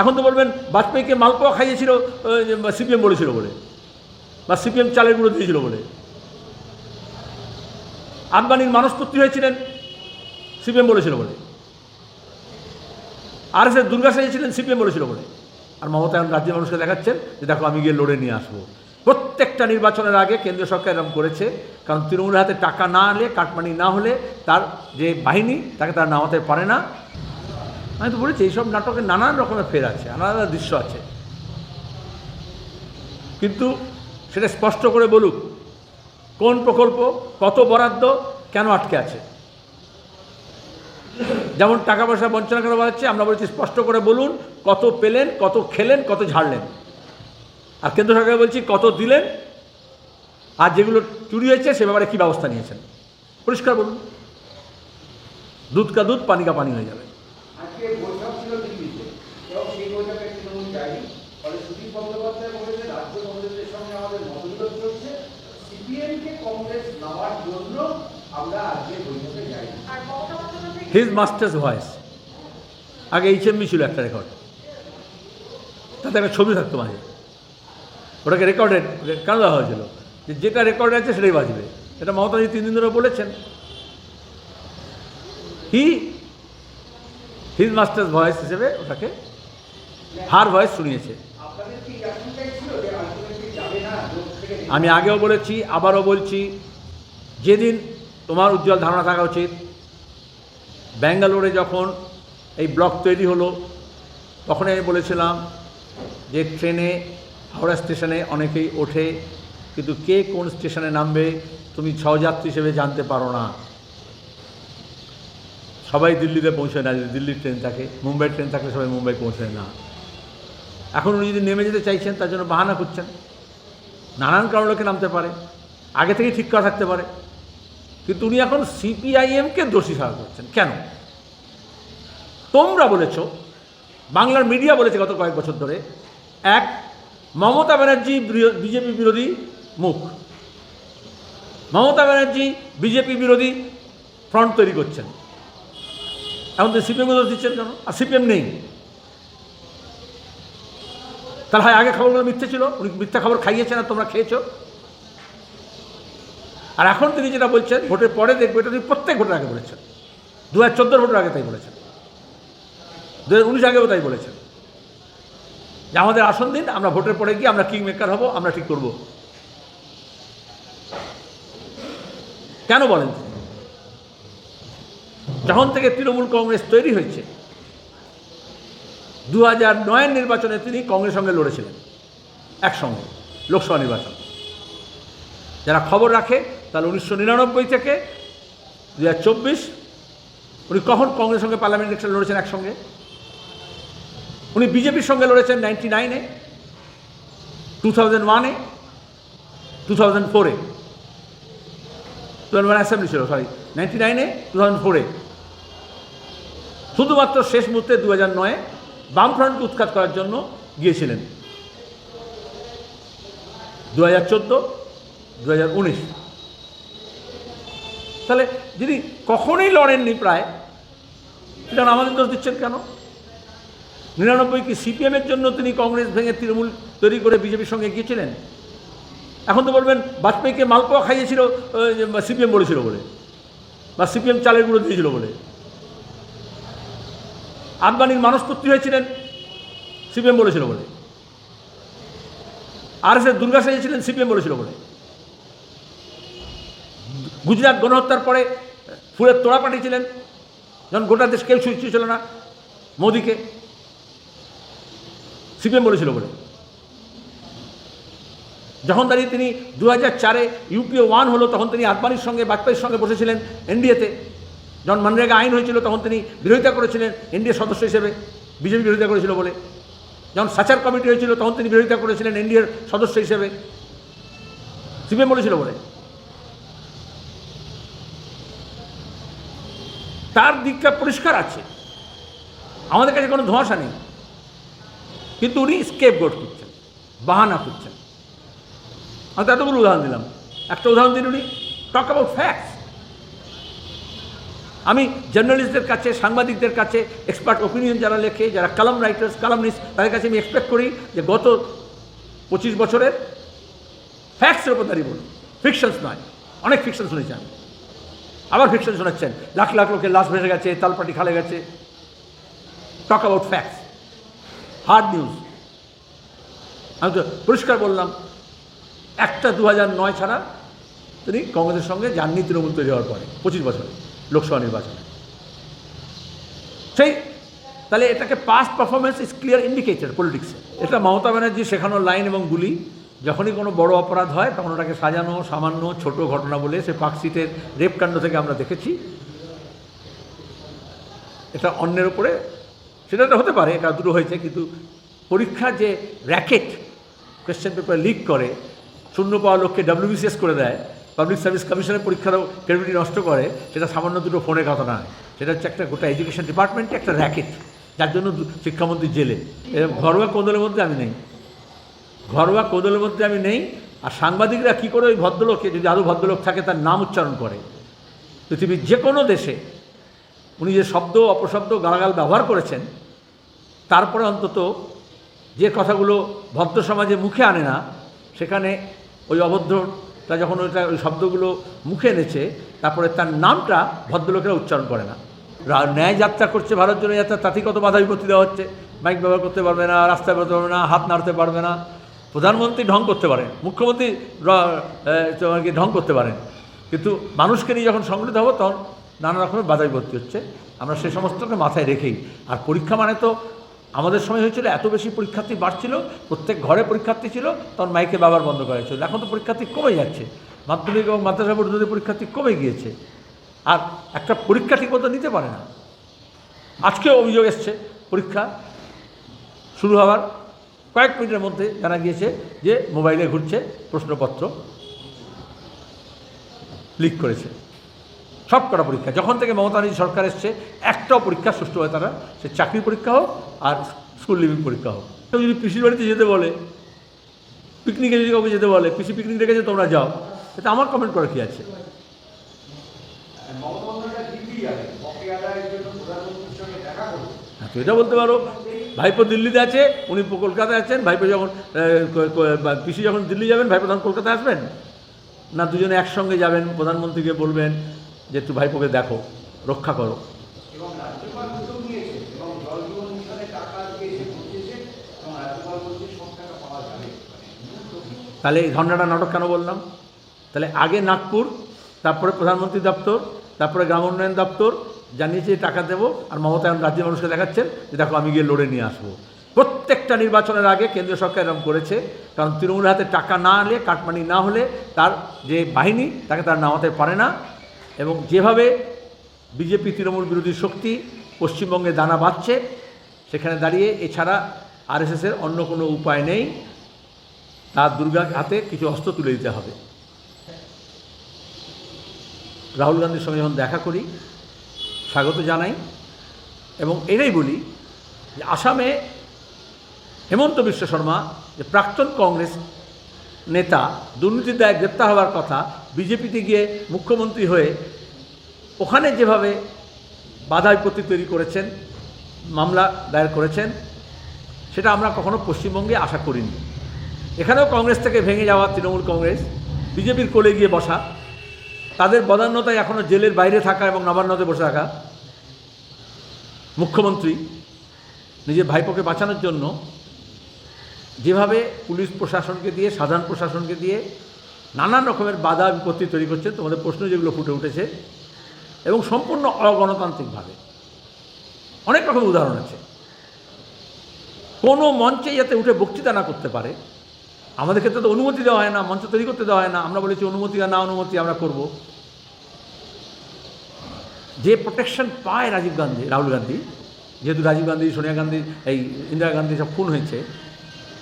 এখন তো বলবেন, বাজপেয়ীকে মালপোয়া খাইয়েছিল সিপিএম বলেছিল বলে, বা সিপিএম চালের গুঁড়ো দিয়েছিল বলে। আদবানির মানসপুত্রী হয়েছিলেন, সিপিএম বলেছিল বলে। আর এস দুর্গা সাজিয়েছিলেন সিপিএম বলেছিল বলে। আর মমতা এখন রাজ্যের মানুষকে দেখাচ্ছেন যে, দেখো, আমি গিয়ে লড়ে নিয়ে আসব। প্রত্যেকটা নির্বাচনের আগে কেন্দ্রীয় সরকার এরকম করেছে, কারণ তৃণমূলের হাতে টাকা না আনলে কাটমানি না হলে তার যে বাহিনী, তাকে তারা নামাতে পারে না। আমি তো বলেছি, এইসব নাটকে নানান রকমের ফের আছে আলাদা দৃশ্য আছে। কিন্তু সেটা স্পষ্ট করে বলুক, কোন প্রকল্প, কত বরাদ্দ, কেন আটকে আছে? যেমন টাকা পয়সা বঞ্চনা কেন বাড়াচ্ছে, আমরা বলছি স্পষ্ট করে বলুন, কত পেলেন, কত খেলেন, কত ঝাড়লেন। আর কেন্দ্র সরকার বলছি, কত দিলেন, আর যেগুলো চুরি হয়েছে, সে ব্যাপারে কী ব্যবস্থা নিয়েছেন? পরিষ্কার বলুন। দুধ কা দুধ, পানি কা পানি হয়ে যাবে। আজকে বৈঠক ছিল দিল্লিতে। এবং সেই বৈঠকে তৃণমূল যায়নি ফলে সুদীপ বন্দ্যোপাধ্যায় বলেছে রাজ্য কংগ্রেসের সঙ্গে আমাদের মতবিরোধ চলছে। সিপিএমকে কংগ্রেস নেওয়ার জন্য আমরা আজকে বৈঠকে বন্দ্যোপাধ্যায় হিজ মাস্টার্স ভয়েস আগে এইচএমবি ছিল একটা রেকর্ড তাতে একটা ছবি থাকতো মাঝে। ওটাকে রেকর্ডেড কেন দেওয়া হয়েছিল? যে যেটা রেকর্ড আছে সেটাই বাজবে। এটা মমতাজি তিন দিন ধরে বলেছেন। হি হিজ মাস্টার্স ভয়েস হিসেবে ওটাকে হার ভয়েস শুনিয়েছে। আমি আগেও বলেছি, আবারও বলছি, যেদিন তোমার উজ্জ্বল ধারণা থাকা উচিত, ব্যাঙ্গালোরে যখন এই ব্লক তৈরি হলো, তখনই আমি বলেছিলাম যে ট্রেনে, হাওড়া স্টেশনে অনেকেই ওঠে, কিন্তু কে কোন স্টেশনে নামবে, তুমি সহযাত্রী হিসেবে জানতে পারো না। সবাই দিল্লিতে পৌঁছায় না, যদি দিল্লির ট্রেন থাকে, মুম্বাই ট্রেন থাকলে সবাই মুম্বাই পৌঁছায় না। এখন উনি যদি নেমে যেতে চাইছেন, তার জন্য বাহানা করছেন নানান কারণ লোকে নামতে পারে, আগে থেকেই ঠিক করা থাকতে পারে। কিন্তু উনি এখন সিপিআইএমকে দোষী সাজা করছেন। কেন? তোমরা বলেছ, বাংলার মিডিয়া বলেছে গত কয়েক বছর ধরে, এক, মমতা ব্যানার্জি বিজেপি বিরোধী মুখ। মমতা ব্যানার্জি বিজেপি বিরোধী ফ্রন্ট তৈরি করছেন। এখন তো সিপিএমকে দোষ দিচ্ছেন কেন? আর সিপিএম নেই। তাহলে হয় আগে খবরগুলো মিথ্যে ছিল, উনি মিথ্যা খবর খাইয়েছেন আর তোমরা খেয়েছো। আর এখন তিনি যেটা বলছেন, ভোটের পরে দেখবে এটা তিনি প্রত্যেক ভোটের আগে বলেছেন। দু হাজার চোদ্দোর ভোটের আগে তাই বলেছেন। দু হাজার উনিশ আগেও তাই বলেছেন। যে আমাদের আসন দিন, আমরা ভোটের পরে গিয়ে আমরা কিং মেকার হব, আমরা ঠিক করব। কেন বলেন তিনি? যখন থেকে তৃণমূল কংগ্রেস তৈরি হয়েছে। দু হাজার নয়ের নির্বাচনে তিনি কংগ্রেস সঙ্গে লড়েছিলেন, একসঙ্গে, লোকসভা নির্বাচন। যারা খবর রাখে, তাহলে উনিশশো নিরানব্বই থেকে দু হাজার চব্বিশ উনি কখন কংগ্রেসের সঙ্গে পার্লামেন্ট ইলেকশন লড়েছেন একসঙ্গে? উনি বিজেপির সঙ্গে লড়েছেন নাইনটি নাইনে, টু থাউজেন্ড ওয়ানে, টু থাউজেন্ড ফোরে। টু থাউজেন্ড ওয়ান অ্যাসেম্বলি ছিল, সরি, নাইনটি নাইনে, টু থাউজেন্ড ফোরে। শুধুমাত্র শেষ মুহূর্তে দু হাজার নয়ে বামফ্রন্টকে উৎখাত করার জন্য গিয়েছিলেন। দু হাজার চোদ্দ দু হাজার উনিশ। তাহলে যিনি কখনোই লড়েননি প্রায় এটা আমাদের দোষ দিচ্ছেন কেন? নিরানব্বই কি সিপিএমের জন্য তিনি কংগ্রেস ভেঙে তৃণমূল তৈরি করে বিজেপির সঙ্গে গিয়েছিলেন। এখন তো বলবেন, বাজপেয়ীকে মালপোয়া খাইয়েছিল সিপিএম বলেছিল বলে, বা সিপিএম চালের গুঁড়ো দিয়েছিল বলে। আদবানির মানসপুত্রী হয়েছিলেন, সিপিএম বলেছিল বলে। আর এস দুর্গা সাজিয়েছিলেন সিপিএম বলেছিল বলে। গুজরাট গণহত্যার পরে ফুলের তোড়া পাঠিয়েছিলেন, যখন গোটা দেশ কেউ ছুঁই ছিল না মোদিকে, সিপিএম বলেছিল বলে। যখন দাঁড়িয়ে তিনি দু হাজার চারে ইউপিএ ওয়ান হলো, তখন তিনি আদবানির সঙ্গে, বাজপেয়ীর সঙ্গে বসেছিলেন এনডিএতে। যখন মনরেগা আইন হয়েছিল, তখন তিনি বিরোধিতা করেছিলেন, এনডিএ সদস্য হিসেবে, বিজেপি বিরোধিতা করেছিল বলে। যখন সাচার কমিটি হয়েছিল, তখন তিনি বিরোধিতা করেছিলেন, এনডিএর সদস্য হিসেবে। সিপিএম বলেছিল বলে। তার দিকটা পরিষ্কার আছে। আমাদের কাছে কোনো ধোঁয়াশা নেই। কিন্তু উনি স্কেপ গোট করছেন বাহানা করছেন আমি তো এতগুলো উদাহরণ দিলাম। একটা উদাহরণ দিন উনি। টক অ্যাবাউট ফ্যাক্টস আমি জার্নালিস্টদের কাছে, সাংবাদিকদের কাছে এক্সপার্ট ওপিনিয়ন যারা লেখে, যারা কালাম রাইটার্স কালামনিস্ট তাদের কাছে আমি এক্সপেক্ট করি যে গত পঁচিশ বছরের ফ্যাক্টসের উপর দাঁড়িয়ে বলুন। ফিকশনস নয়, অনেক ফিকশন শুনেছি আমি। আবার ফিকশন শোনাচ্ছেন। লাখ লাখ লোকের লাশ ভেসে গেছে, তালপাটি খালে গেছে। Talk about facts hard news আমি তো পরিষ্কার বললাম, একটা দু নয় ছাড়া তিনি কংগ্রেসের সঙ্গে যাননি তৃণমূল তৈরি হওয়ার পরে, পঁচিশ বছরে। লোকসভা নির্বাচনে। সেই, তাহলে এটাকে past performance is clear indicated পলিটিক্সে এটা মমতা ব্যানার্জি শেখানো লাইন এবং গুলি, যখনই কোনো বড় অপরাধ হয়, তখন ওটাকে সাজানো, সামান্য ছোট ঘটনা বলে সে পার্কশিটের রেপকাণ্ড থেকে আমরা দেখেছি। এটা অন্যের উপরে, সেটা তো হতে পারে, এটা দুটো হয়েছে, কিন্তু পরীক্ষা যে র্যাকেট কোয়েশ্চেন পেপার লিক করে, শূন্য পাওয়া লোককে ডাব্লিউবিসিএস করে দেয় পাবলিক সার্ভিস কমিশনের পরীক্ষারও ক্রেডিবিলিটি নষ্ট করে, সেটা সামান্য দুটো ফোনের কথা নয়। সেটা হচ্ছে একটা গোটা এডুকেশন ডিপার্টমেন্টে একটা র্যাকেট যার জন্য শিক্ষামন্ত্রী জেলে। এরকম ঘরোয়া কোন্দলের মধ্যে আমি নেই। ঘরোয়া কোদলের মধ্যে আমি নেই, আর সাংবাদিকরা কী করে ওই ভদ্রলোককে, যদি আরও ভদ্রলোক থাকে, তার নাম উচ্চারণ করে? পৃথিবীর যে কোনো দেশে উনি যে শব্দ, অপশব্দ, গালাগাল ব্যবহার করেছেন, তারপরে অন্তত যে কথাগুলো ভদ্র সমাজে মুখে আনে না, সেখানে ওই অভদ্রটা যখন ওইটা ওই শব্দগুলো মুখে এনেছে, তারপরে তার নামটা ভদ্রলোকেরা উচ্চারণ করে না। ন্যায় যাত্রা করছে ভারত জন্য যাত্রা তাতেই কত বাধা বিপত্তি দেওয়া হচ্ছে। বাইক ব্যবহার করতে পারবে না, রাস্তায় বেরোতে পারবে না, হাত নাড়তে পারবে না। প্রধানমন্ত্রী ঢং করতে পারেন, মুখ্যমন্ত্রী ঢং করতে পারেন। কিন্তু মানুষকে নিয়ে যখন সংগঠিত হব, তখন নানা রকমের বাধা বিপত্তি হচ্ছে। আমরা সে সমস্তকে মাথায় রেখেই, আর পরীক্ষা মানে তো আমাদের সময় হয়েছিল, এত বেশি পরীক্ষার্থী বাড়ছিল, প্রত্যেক ঘরে পরীক্ষার্থী ছিল, তখন মাইকে বাবার বন্ধ করা হয়েছিল। এখন তো পরীক্ষার্থী কমে যাচ্ছে। মাধ্যমিক এবং মাদ্রাসা পর্যন্ত পরীক্ষার্থী কমে গিয়েছে। আর একটা পরীক্ষা ঠিক মতো নিতে পারে না। আজকেও অভিযোগ এসছে, পরীক্ষা শুরু হওয়ার কয়েক মিনিটের মধ্যে জানা গিয়েছে যে মোবাইলে ঘুরছে প্রশ্নপত্র, লিক করেছে। সব কটা পরীক্ষা। যখন থেকে মমতা ব্যানার্জি সরকার এসছে একটাও পরীক্ষা সুষ্ঠু হয় তারা। সে চাকরির পরীক্ষা হোক আর স্কুল লিভিং পরীক্ষা হোক। কেউ যদি পিসির বাড়িতে যেতে বলে পিকনিকে যদি কাউকে যেতে বলে পিসি পিকনিক রেখেছে তোমরা যাও এটা আমার কমেন্ট করা কি আছে? হ্যাঁ, তো এটা বলতে পারো। ভাইপো দিল্লিতে আছে উনি কলকাতায় আছেন। ভাইপো যখন পিসি যখন দিল্লি যাবেন ভাইপো তখন কলকাতায় আসবেন? না দুজনে একসঙ্গে যাবেন প্রধানমন্ত্রীকে বলবেন? যে একটু ভাইপোকে দেখো রক্ষা করো। তাহলে এই ঘটনাটা নাটক কেন বললাম? তাহলে আগে নাগপুর তারপরে প্রধানমন্ত্রী দপ্তর তারপরে গ্রাম উন্নয়ন দপ্তর জানিয়েছে টাকা দেবো আর মমতা রাজ্যের মানুষকে দেখাচ্ছেন যে দেখো আমি গিয়ে লড়ে নিয়ে আসব। প্রত্যেকটা নির্বাচনের আগে কেন্দ্রীয় সরকার এরকম করেছে কারণ তৃণমূলের হাতে টাকা না হলে কাটমানি না হলে তার যে বাহিনী তাকে তার নামাতে পারে না। এবং যেভাবে বিজেপি তৃণমূল বিরোধী শক্তি পশ্চিমবঙ্গে দানা বাঁধছে, সেখানে দাঁড়িয়ে এছাড়া আরএসএসের অন্য কোনো উপায় নেই। তার দুর্গার হাতে কিছু অস্ত্র তুলে দিতে হবে। রাহুল গান্ধীর সঙ্গে যখন দেখা করি, স্বাগত জানাই। এবং এটাই বলি যে আসামে হেমন্ত বিশ্ব শর্মা, যে প্রাক্তন কংগ্রেস নেতা দুর্নীতির দায়ে গ্রেপ্তার হওয়ার কথা বিজেপিতে গিয়ে মুখ্যমন্ত্রী হয়ে ওখানে যেভাবে বাধা বিপত্তি তৈরি করেছেন, মামলা দায়ের করেছেন, সেটা আমরা কখনো পশ্চিমবঙ্গে আশা করিনি। এখানেও কংগ্রেস থেকে ভেঙে যাওয়া তৃণমূল কংগ্রেস, বিজেপির কোলে গিয়ে বসা, তাদের বদান্যতায় এখনও জেলের বাইরে থাকা এবং নবান্নতে বসে থাকা মুখ্যমন্ত্রী, নিজের ভাইপোকে বাঁচানোর জন্য যেভাবে পুলিশ প্রশাসনকে দিয়ে, সাধারণ প্রশাসনকে দিয়ে নানান রকমের বাধা বিপত্তি তৈরি করছে, তোমাদের প্রশ্ন যেগুলো ফুটে উঠেছে, এবং সম্পূর্ণ অগণতান্ত্রিকভাবে। অনেক রকম উদাহরণ আছে। কোনো মঞ্চে যাতে উঠে বক্তৃতা না করতে পারে, আমাদের ক্ষেত্রে তো অনুমতি দেওয়া হয় না, মঞ্চ তৈরি করতে দেওয়া হয় না, আমরা বলেছি অনুমতি না অনুমতি আমরা করব। যে প্রোটেকশন পায় রাজীব গান্ধী, রাহুল গান্ধী, যেহেতু রাজীব গান্ধী, সোনিয়া গান্ধী, এই ইন্দিরা গান্ধী সব খুন হয়েছে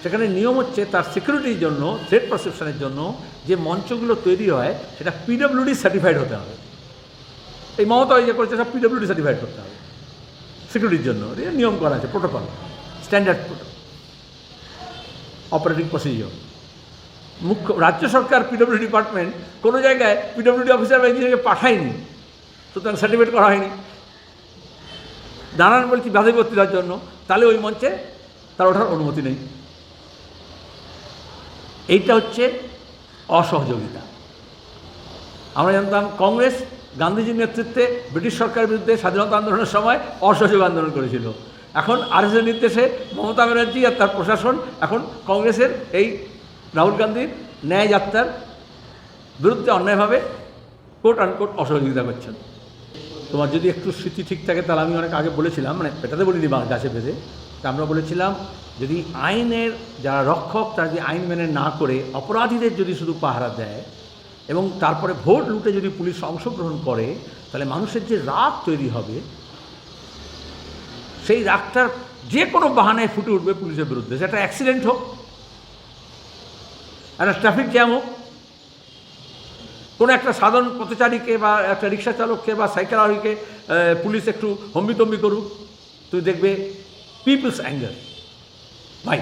সেখানে নিয়ম হচ্ছে তার সিকিউরিটির জন্য থ্রেড পারসেপশনের জন্য যে মঞ্চগুলো তৈরি হয়, সেটা পিডব্লিউডি সার্টিফাইড হতে হবে। এই মমতা যে করেছে, সব পিডব্লিউডি সার্টিফাইড করতে হবে। সিকিউরিটির জন্য। নিয়ম করা আছে প্রোটোকল স্ট্যান্ডার্ড অপারেটিং প্রসিজিওর মুখ্য, রাজ্য সরকার পিডব্লিউ ডিপার্টমেন্ট কোনো জায়গায় পিডব্লিউডি অফিসার বা ইঞ্জিনিয়ারকে পাঠায়নি, সুতরাং সার্টিফিকেট করা হয়নি। দাঁড়ান বলছি বাধা জন্য, তাহলে ওই মঞ্চে তার ওঠার অনুমতি নেই। এইটা হচ্ছে অসহযোগিতা। আমরা জানতাম কংগ্রেস গান্ধীজির নেতৃত্বে ব্রিটিশ সরকারের বিরুদ্ধে স্বাধীনতা আন্দোলনের সময় অসহযোগ আন্দোলন করেছিল। এখন আরএসের নির্দেশে মমতা ব্যানার্জি আর তার প্রশাসন এখন কংগ্রেসের এই রাহুল গান্ধীর ন্যায় যাত্রার বিরুদ্ধে অন্যায়ভাবে কোট আনকোট অসহযোগিতা করছেন। তোমার যদি একটু স্মৃতি ঠিক থাকে, তাহলে আমি অনেক আগে বলেছিলাম মানে পেটাতে বলিনি বা গাছে বেঁধে তা আমরা বলেছিলাম যদি আইনের যারা রক্ষক তারা যদি আইন মেনে না করে, অপরাধীদের যদি শুধু পাহারা দেয় এবং তারপরে ভোট লুটে যদি পুলিশ অংশগ্রহণ করে, তাহলে মানুষের যে রাগ তৈরি হবে, সেই রাগটার যে কোনো বাহানায় ফুটে উঠবে পুলিশের বিরুদ্ধে। সেটা অ্যাক্সিডেন্ট হোক, একটা ট্রাফিক জ্যাম হোক, কোনো একটা সাধারণ পথচারীকে বা একটা রিক্সা চালককে বা সাইকেল আরোহীকে পুলিশ একটু হম্বিতম্বি করুক, তুই দেখবে পিপলস অ্যাঙ্গার ভাই,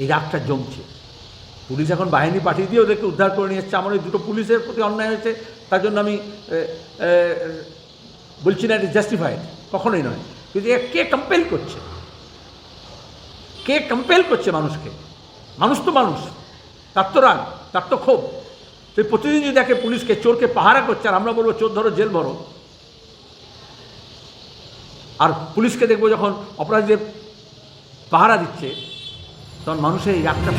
এই রাগটা জমছে। পুলিশ এখন বাহিনী পাঠিয়ে দিয়ে ওদেরকে উদ্ধার করে নিয়ে এসছে। আমার ওই দুটো পুলিশের প্রতি অন্যায় হয়েছে, তার জন্য আমি বলছি না এটা জাস্টিফাইড কখনোই নয়। কিন্তু কে কম্পেল করছে? কে কম্পেল করছে মানুষকে? মানুষ তো মানুষ। তার তো রাগ, তার তো ক্ষোভ। তুই প্রতিদিন যদি দেখে পুলিশকে, চোরকে পাহারা করছে, আর আমরা বলব, চোর ধরো, জেল ভরো। আর পুলিশকে দেখব যখন অপরাধীদের পাহারা দিচ্ছে তখন মানুষের এই রাগটা।